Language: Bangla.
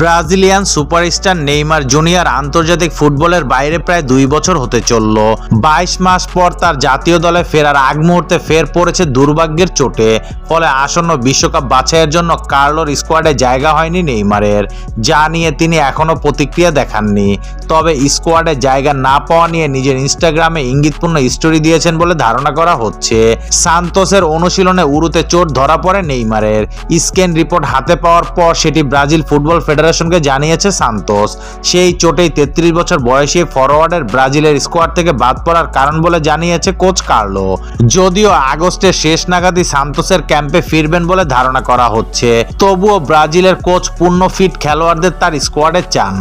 ব্রাজিলিয়ান সুপারস্টার নেইমার জুনিয়র আন্তর্জাতিক ফুটবলের বাইরে প্রায় দুই বছর হতে চলল। বাইশ মাস পর তার জাতীয় দলে ফেরার আগ মুহূর্তে ফের পড়েছে দুর্ভাগ্যের চোটে, ফলে আসন্ন বিশ্বকাপ বাছাইয়ের জন্য কার্লোর স্কোয়াডে জায়গা হয়নি নেইমারের, যা নিয়ে তিনি এখনও প্রতিক্রিয়া দেখাননি। তবে স্কোয়াডে জায়গা না পাওয়া নিয়ে নিজের ইনস্টাগ্রামে ইঙ্গিতপূর্ণ স্টোরি দিয়েছেন বলে ধারণা করা হচ্ছে। সান্তোসের অনুশীলনে উরুতে চোট ধরা পড়ে নেইমারের। স্ক্যান রিপোর্ট হাতে পাওয়ার পর সেটি ব্রাজিল ফুটবল ফেডারেশনকে জানিয়েছে সান্তোস। সেই চোটেই তেত্রিশ বছর বয়সী ফরওয়ার্ডের ব্রাজিলের স্কোয়াড থেকে বাদ পড়ার কারণ বলে জানিয়েছে কোচ কার্লো। যদিও আগস্টের শেষ নাগাদই সান্তোসের ক্যাম্পে ফিরবেন বলে ধারণা করা হচ্ছে, তবুও ব্রাজিলের কোচ পূর্ণ ফিট খেলোয়াড়দের তার স্কোয়াডে চান।